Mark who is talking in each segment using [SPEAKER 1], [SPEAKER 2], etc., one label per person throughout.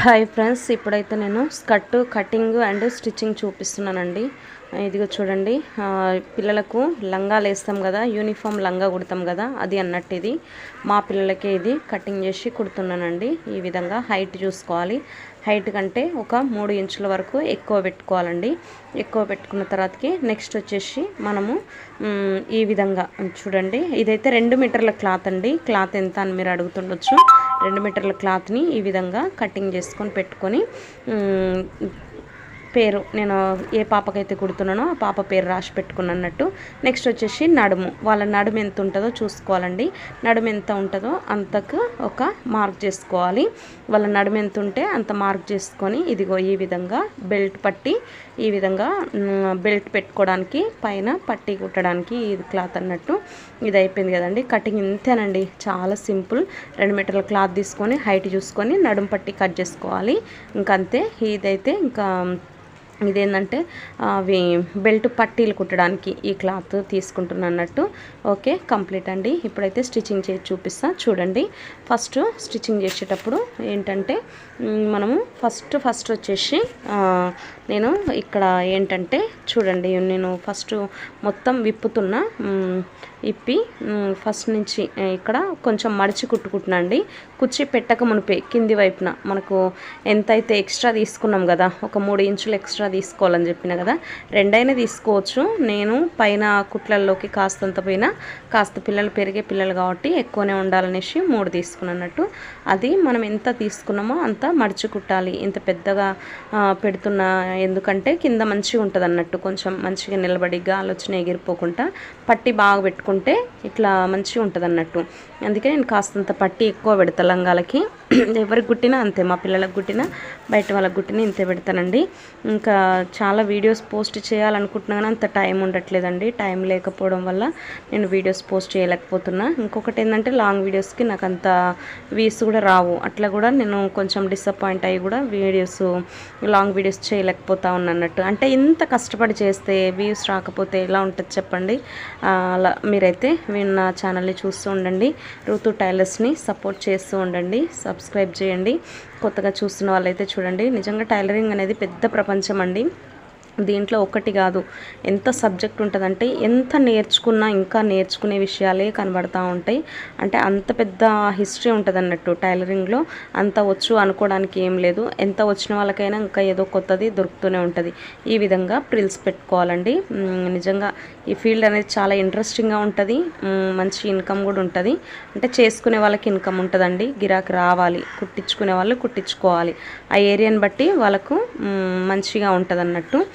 [SPEAKER 1] Hi friends ఇప్పుడైతే నేను skirt cutting and stitching చూపిస్తున్నానండి. ఇదిగో చూడండి పిల్లలకు లంగాలు వేస్తాం కదా యూనిఫామ్ లంగా కుడతాం కదా అది అన్నట్టు ఇది. మా పిల్లలకే ఇది కటింగ్ చేసి కుడుతున్నానండి. ఈ విధంగా హైట్ చూసుకోవాలి. హైట్ కంటే ఒక మూడు ఇంచుల వరకు ఎక్కువ పెట్టుకోవాలండి. ఎక్కువ పెట్టుకున్న తర్వాతకి నెక్స్ట్ వచ్చేసి మనము ఈ విధంగా చూడండి. ఇదైతే రెండు మీటర్ల క్లాత్ అండి. క్లాత్ ఎంత అని మీరు అడుగుతుండొచ్చు. రెండు మీటర్ల క్లాత్ని ఈ విధంగా కటింగ్ చేసుకొని పెట్టుకొని పేరు నేను ఏ పాపకైతే కుడుతున్నానో ఆ పాప పేరు రాసి పెట్టుకున్నట్టు. నెక్స్ట్ వచ్చేసి నడుము. వాళ్ళ నడుము ఎంత ఉంటుందో చూసుకోవాలండి. నడుము ఎంత ఉంటుందో అంతకు ఒక మార్క్ చేసుకోవాలి. వాళ్ళ నడుము ఎంత ఉంటే అంత మార్క్ చేసుకొని ఇదిగో ఈ విధంగా బెల్ట్ పట్టి ఈ విధంగా బెల్ట్ పెట్టుకోవడానికి పైన పట్టి కుట్టడానికి ఇది క్లాత్ అన్నట్టు ఇది అయిపోయింది కదండి. కటింగ్ ఇంతేనండి. చాలా సింపుల్. రెండు మీటర్ల క్లాత్ తీసుకొని హైట్ చూసుకొని నడుము పట్టి కట్ చేసుకోవాలి. ఇంకంతే. ఇదైతే ఇంకా ఇదేంటంటే అవి బెల్ట్ పట్టీలు కుట్టడానికి ఈ క్లాత్ తీసుకుంటున్నా అన్నట్టు ఓకే కంప్లీట్ అండి. ఇప్పుడైతే స్టిచ్చింగ్ చేసి చూపిస్తా. చూడండి. ఫస్ట్ స్టిచ్చింగ్ చేసేటప్పుడు ఏంటంటే మనము ఫస్ట్ ఫస్ట్ వచ్చేసి నేను ఇక్కడ ఏంటంటే చూడండి నేను ఫస్ట్ మొత్తం విప్పుతున్నా ఇప్పి ఫస్ట్ నుంచి ఇక్కడ కొంచెం మడిచి కుట్టుకుంటున్నా అండి. కుర్చీ పెట్టక మునిపే కింది వైపున. మనకు ఎంతైతే ఎక్స్ట్రా తీసుకున్నాం కదా ఒక మూడు ఇంచులు ఎక్స్ట్రా తీసుకోవాలని చెప్పిన కదా రెండైనా తీసుకోవచ్చు. నేను పైన కుట్లల్లోకి కాస్తంత పోయినా కాస్త పిల్లలు పెరిగే పిల్లలు కాబట్టి ఎక్కువనే ఉండాలనేసి మూడు తీసుకున్నట్టు. అది మనం ఎంత తీసుకున్నామో అంత మడిచి కుట్టాలి. ఇంత పెద్దగా పెడుతున్న పెడుతున్నా ఎందుకంటే కింద మంచిగా ఉంటుంది అన్నట్టు కొంచెం మంచిగా నిలబడి గాలి వచ్చిన ఎగిరిపోకుండా పట్టి బాగా పెట్టుకుంటే ఇట్లా మంచిగా ఉంటుంది అన్నట్టు అందుకే నేను కాస్తంత పట్టి ఎక్కువ పెడతా లంగాలకి. ఎవరికి గుట్టినా అంతే మా పిల్లలకు గుట్టినా బయట వాళ్ళకి గుట్టినా ఇంతే పెడతానండి. ఇంకా చాలా వీడియోస్ పోస్ట్ చేయాలనుకుంటున్నా కానీ అంత టైం ఉండట్లేదండి. టైం లేకపోవడం వల్ల నేను వీడియోస్ పోస్ట్ చేయలేకపోతున్నా. ఇంకొకటి ఏంటంటే లాంగ్ వీడియోస్కి నాకు అంత వ్యూస్ కూడా రావు. అట్లా కూడా నేను కొంచెం డిసప్పాయింట్ అయ్యి కూడా వీడియోస్ లాంగ్ వీడియోస్ చేయలేకపోతా ఉన్నట్టు అంటే ఇంత కష్టపడి చేస్తే వ్యూస్ రాకపోతే ఎలా ఉంటుంది చెప్పండి? అలా మీరైతే నా ఛానల్ని చూస్తూ ఉండండి. ఋతు టైలర్స్ని సపోర్ట్ చేస్తూ ఉండండి సబ్స్క్రైబ్ చేయండి. కొత్తగా చూస్తున్న వాళ్ళైతే చూడండి. నిజంగా టైలరింగ్ అనేది పెద్ద ప్రపంచం అండి. దీంట్లో ఒకటి కాదు. ఎంత సబ్జెక్ట్ ఉంటుందంటే ఎంత నేర్చుకున్నా ఇంకా నేర్చుకునే విషయాలే కనబడతా ఉంటాయి. అంటే అంత పెద్ద హిస్టరీ ఉంటుంది అన్నట్టు టైలరింగ్లో. అంత వచ్చు అనుకోవడానికి ఏం లేదు. ఎంత వచ్చిన వాళ్ళకైనా ఇంకా ఏదో కొత్తది దొరుకుతూనే ఉంటుంది. ఈ విధంగా ప్రిల్స్ పెట్టుకోవాలండి. నిజంగా ఈ ఫీల్డ్ అనేది చాలా ఇంట్రెస్టింగ్గా ఉంటుంది. మంచి ఇన్కమ్ కూడా ఉంటుంది. అంటే చేసుకునే వాళ్ళకి ఇన్కమ్ ఉంటుందండి. గిరాకీ రావాలి. కుట్టించుకునే వాళ్ళు కుట్టించుకోవాలి. ఆ ఏరియాని బట్టి వాళ్ళకు మంచిగా ఉంటుంది అన్నట్టు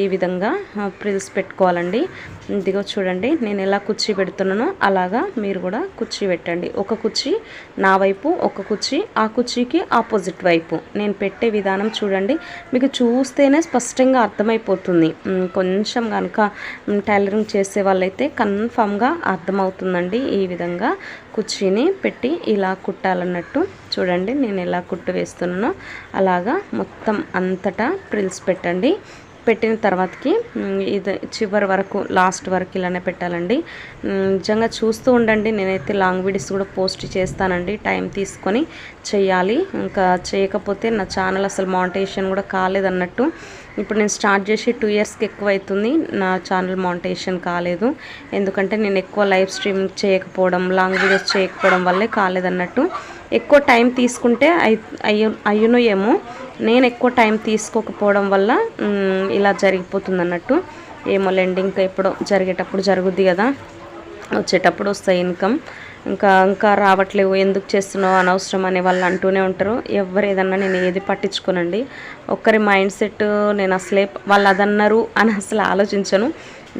[SPEAKER 1] ఈ విధంగా ప్రిల్స్ పెట్టుకోవాలండి. ఇదిగో చూడండి నేను ఎలా కుర్చీ పెడుతున్నానో అలాగా మీరు కూడా కుర్చీ పెట్టండి. ఒక కుర్చీ నా వైపు ఒక కుర్చీ ఆ కుర్చీకి ఆపోజిట్ వైపు. నేను పెట్టే విధానం చూడండి. మీకు చూస్తేనే స్పష్టంగా అర్థమైపోతుంది. కొంచెం కనుక టైలరింగ్ చేసే వాళ్ళైతే కన్ఫామ్గా అర్థమవుతుందండి ఈ విధంగా కుర్చీని పెట్టి ఇలా కుట్టాలన్నట్టు. చూడండి నేను ఎలా కుట్టు వేస్తున్నానో. అలాగా మొత్తం అంతటా ప్రిల్స్ పెట్టండి. పెట్టిన తర్వాతకి ఇది చివరి వరకు లాస్ట్ వరకు ఇలానే పెట్టాలండి. నిజంగా చూస్తూ ఉండండి. నేనైతే లాంగ్ వీడియోస్ కూడా పోస్ట్ చేస్తానండి. టైం తీసుకొని చేయాలి. ఇంకా చేయకపోతే నా ఛానల్ అసలు మానిటేషన్ కూడా కాలేదన్నట్టు. ఇప్పుడు నేను స్టార్ట్ చేసి టూ ఇయర్స్కి ఎక్కువ అవుతుంది నా ఛానల్ మానిటేషన్ కాలేదు. ఎందుకంటే నేను ఎక్కువ లైవ్ స్ట్రీమింగ్ చేయకపోవడం లాంగ్ వీడియోస్ చేయకపోవడం వల్లే కాలేదన్నట్టు. ఎక్కువ టైం తీసుకుంటే అయి అయ్యు అయ్యును ఏమో నేను ఎక్కువ టైం తీసుకోకపోవడం వల్ల ఇలా జరిగిపోతుంది అన్నట్టు ఏమో లెండింగ్ ఇంకా ఎప్పుడో జరిగేటప్పుడు జరుగుద్ది కదా. వచ్చేటప్పుడు వస్తాయి ఇన్కమ్. ఇంకా ఇంకా రావట్లేవు. ఎందుకు చేస్తున్నావు అనవసరం అనే వాళ్ళు అంటూనే ఉంటారు. ఎవరు ఏదన్నా నేను ఏది పట్టించుకోనండి. ఒక్కరి మైండ్ సెట్ నేను అసలే వాళ్ళు అదన్నారు అని అసలు ఆలోచించను.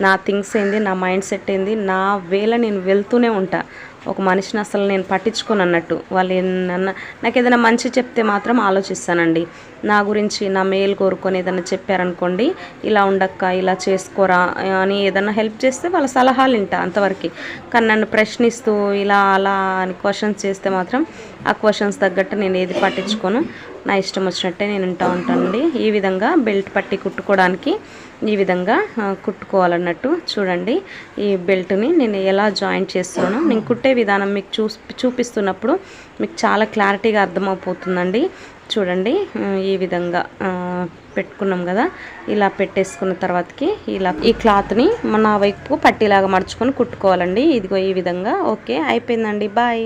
[SPEAKER 1] నా థింగ్స్ ఏంది? నా మైండ్ సెట్ ఏంది? నా వేళ నేను వెళ్తూనే ఉంటా. ఒక మనిషిని అసలు నేను పట్టించుకోను అన్నట్టు. వాళ్ళు ఏమన్నా నాకు ఏదైనా మంచి చెప్తే మాత్రం ఆలోచిస్తానండి. నా గురించి నా మేలు కోరుకొని ఏదైనా చెప్పారనుకోండి ఇలా ఉండక్క ఇలా చేసుకోరా అని ఏదైనా హెల్ప్ చేస్తే వాళ్ళ సలహాలు వింటా అంతవరకు. కానీ నన్ను ప్రశ్నిస్తూ ఇలా అలా అని క్వశ్చన్స్ చేస్తే మాత్రం ఆ క్వశ్చన్స్ తగ్గట్టు నేను ఏది పట్టించుకోను. నా ఇష్టం వచ్చినట్టే నేను ఉంటా ఉంటానండి. ఈ విధంగా బెల్ట్ పట్టి కుట్టుకోవడానికి ఈ విధంగా కుట్టుకోవాలన్నట్టు చూడండి. ఈ బెల్ట్ని నేను ఎలా జాయింట్ చేస్తున్నానో నేను కుట్టే విధానం మీకు చూ చూపిస్తున్నప్పుడు మీకు చాలా క్లారిటీగా అర్థమైపోతుందండి చూడండి ఈ విధంగా పెట్టుకున్నాం కదా. ఇలా పెట్టేసుకున్న తర్వాతకి ఇలా ఈ క్లాత్ని మన వైపు పట్టీలాగా మడుచుకొని కుట్టుకోవాలండి. ఇదిగో ఈ విధంగా. ఓకే అయిపోయిందండి. బాయ్.